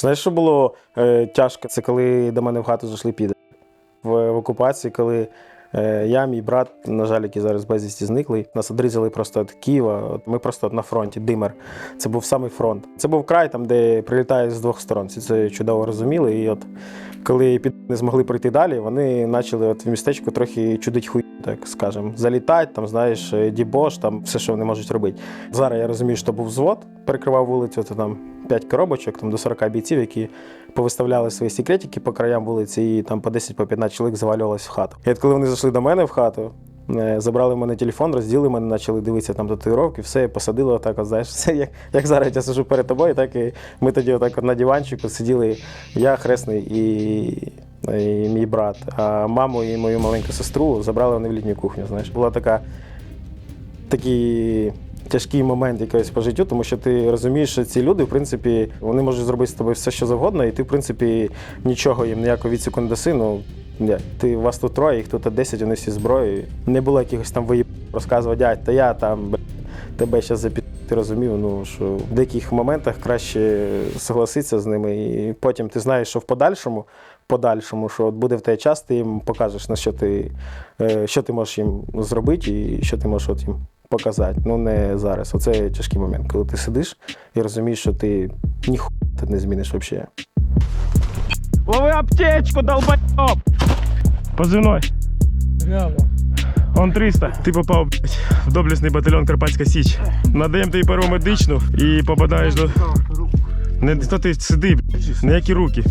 Знаєш, що було е, тяжко? Це коли до мене в хату зайшли піди. В, в окупації, коли е, я, мій брат, на жаль, який зараз безвісті зниклий, нас одрізали просто від Києва. Ми просто на фронті, димер. Це був самий фронт. Це був край, там, де прилітає з двох сторон. Всі це чудово розуміли. І от коли під не змогли пройти далі, вони почали от в містечку трохи чудить хуй, так скажемо. Залітати, там, знаєш, е, дібош, там все, що вони можуть робити. Зараз я розумію, що був взвод, перекривав вулицю, то там 5 коробочок, там до 40 бійців, які повиставляли свої секретики по краям вулиці, і там по 10 по 15 чоловік завалювалось в хату. І от коли вони зайшли до мене в хату, е, забрали в мене телефон, розділи мене, почали дивитися там татуїровки, все, і посадили отак, от, знаєш, все як, як зараз я сижу перед тобою, так і ми тоді отак от на диванчику сиділи, я хресний і. І мій брат, а маму і мою маленьку сестру забрали вони в літню кухню. Знаєш, була така такий тяжкий момент якийсь по життю, тому що ти розумієш, що ці люди, в принципі, вони можуть зробити з тобою все, що завгодно, і ти, в принципі, нічого їм ніякого відсіку не даси. Ну, ні, ти вас тут троє, їх тут 10, вони всі зброї. Не було якихось там виїб розказувати, дядь, та я там б**, тебе ще запід. Ти розумів, ну що в деяких моментах краще согласитися з ними, і потім ти знаєш, що в подальшому, подальшому, що от буде в той час, ти їм покажеш, на що ти, е, що ти можеш їм зробити і що ти можеш от їм показати. Ну не зараз. Оце тяжкий момент, коли ти сидиш і розумієш, що ти ніхуя не зміниш взагалі. Лови аптечку, долбоёб! Позывной. Прямо. Он 300. Ти попав блядь, в доблесний батальйон Карпатська Січ. Надаємо тобі перву медичну і попадаєш до. Не то ти сиди, блядь. Ніякі руки.